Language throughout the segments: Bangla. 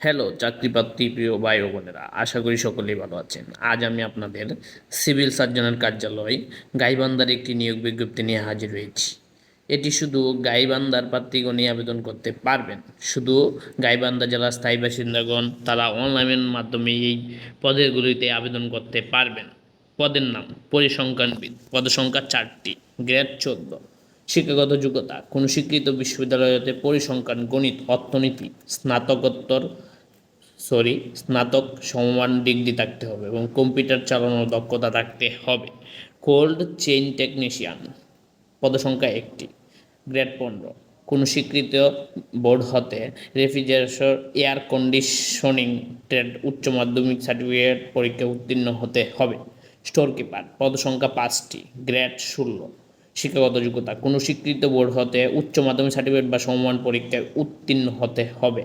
হ্যালো চাকরিপ্রার্থী প্রিয় ভাই ও বোনেরা, আশা করি সকলেই ভালো আছেন। আজ আমি আপনাদের সিভিল সার্জনের কার্যালয় গাইবান্ধার একটি নিয়োগ বিজ্ঞপ্তি নিয়ে হাজির হয়েছি। এটি শুধু গাইবান্ধার প্রার্থীগণই আবেদন করতে পারবেন, শুধু গাইবান্ধা জেলার স্থায়ী বাসিন্দাগণ তারা অনলাইনের মাধ্যমে এই পদেরগুলিতে আবেদন করতে পারবেন। পদের নাম পরিসংখ্যানবিদ, পদসংখ্যা চারটি, গ্রেড চোদ্দ, শিক্ষাগত যোগ্যতা, কোনো স্বীকৃত বিশ্ববিদ্যালয় হতে পরিসংখ্যান, গণিত, অর্থনীতি, স্নাতকোত্তর সরি, স্নাতক সমমান ডিগ্রি থাকতে হবে এবং কম্পিউটার চালানোর দক্ষতা থাকতে হবে। কোল্ড চেইন টেকনিশিয়ান, পদসংখ্যা একটি, গ্রেড পনেরো। কোনো স্বীকৃত বোর্ড হতে রেফ্রিজারেশন এয়ার কন্ডিশনিং, ট্রেড, উচ্চ মাধ্যমিক সার্টিফিকেট পরীক্ষা উত্তীর্ণ হতে হবে। স্টোর কিপার পদসংখ্যা পাঁচটি, গ্রেড ষোলো। শিক্ষাগত যোগ্যতা, কোনো স্বীকৃত বোর্ড হতে উচ্চ মাধ্যমিক সার্টিফিকেট বা সমমান পরীক্ষায় উত্তীর্ণ হতে হবে।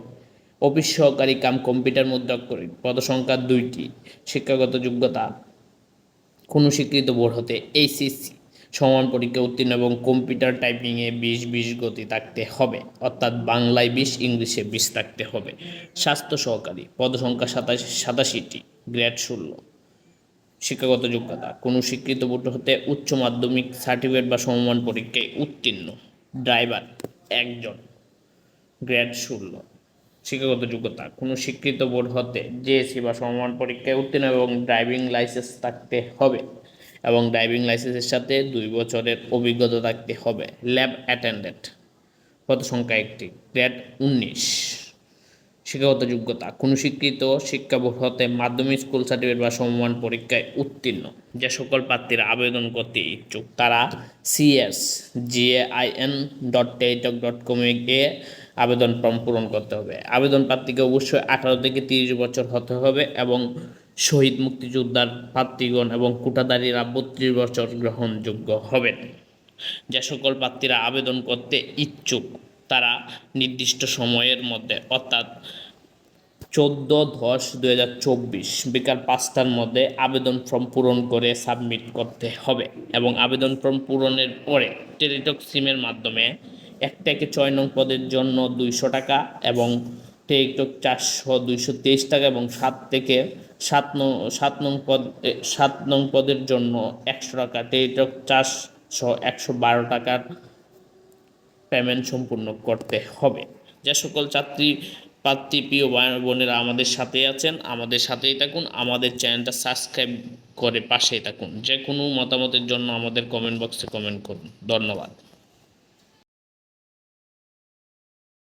অফিস সহকারী কাম কম্পিউটার মুদ্রাক্ষরিক পদসংখ্যা দুইটি, শিক্ষাগত যোগ্যতা কোনো স্বীকৃত বোর্ড হতে এইচএসসি সমান পরীক্ষা উত্তীর্ণ এবং কম্পিউটার টাইপিংয়ে বিশ বিশ গতি থাকতে হবে, অর্থাৎ বাংলায় বিশ, ইংলিশে বিশ থাকতে হবে। স্বাস্থ্য সহকারী, পদসংখ্যা সাতাশি, সাতাশিটি, গ্রেড ষোলো। শিক্ষাগত যোগ্যতা, কোনো স্বীকৃত বোর্ড হতে উচ্চ মাধ্যমিক সার্টিফিকেট বা সমমান পরীক্ষায় উত্তীর্ণ। ড্রাইভার, একজন। গ্রেড ষোলো। শিক্ষাগত যোগ্যতা। কোনো স্বীকৃত বোর্ড হতে জেএসি বা সমমান পরীক্ষায় উত্তীর্ণ এবং ড্রাইভিং লাইসেন্স থাকতে হবে এবং ড্রাইভিং লাইসেন্সের সাথে দুই বছরের অভিজ্ঞতা থাকতে হবে। Lab attendant. কত সংখ্যা একটি। গ্রেড উনিশ। শিক্ষাগত যোগ্যতা কোনো স্বীকৃত শিক্ষা হতে মাধ্যমিক স্কুল সার্টিফিকেট বা সমমান পরীক্ষায় উত্তীর্ণ। যে সকল প্রার্থীরা আবেদন করতে ইচ্ছুক, তারা CS GAIN dot Teletalk dot কমে গিয়ে আবেদন ফর্ম পূরণ করতে হবে। আবেদন প্রার্থীকে অবশ্যই আঠারো থেকে তিরিশ বছর হতে হবে এবং শহীদ মুক্তিযোদ্ধার প্রার্থীগণ এবং কোটাদারীরা বত্রিশ বছর গ্রহণযোগ্য হবেন। যে সকল প্রার্থীরা আবেদন করতে ইচ্ছুক তারা নির্দিষ্ট সময়ের মধ্যে, অর্থাৎ চোদ্দ দশ দু হাজার চব্বিশ বিকাল পাঁচটার মধ্যে আবেদন ফর্ম পূরণ করে সাবমিট করতে হবে এবং আবেদন ফর্ম পূরণের পরে টেলিটক সিমের মাধ্যমে এক থেকে ছয় নং পদের জন্য দুইশো টাকা এবং টেলিটক চারশো দুইশো তেইশ টাকা এবং সাত থেকে সাত নং সাত নং পদ সাত নং পদের জন্য একশো টাকা, টেলিটক চারশো একশো বারো টাকার পেমেন্ট সম্পূর্ণ করতে হবে। যে সকল ছাত্রী প্রার্থী প্রিয় বোনেরা আমাদের সাথে আছেন, আমাদের সাথেই থাকুন, আমাদের চ্যানেলটা সাবস্ক্রাইব করে পাশেই থাকুন। যে কোনো মতামতের জন্য আমাদের কমেন্ট বক্সে কমেন্ট করুন। ধন্যবাদ।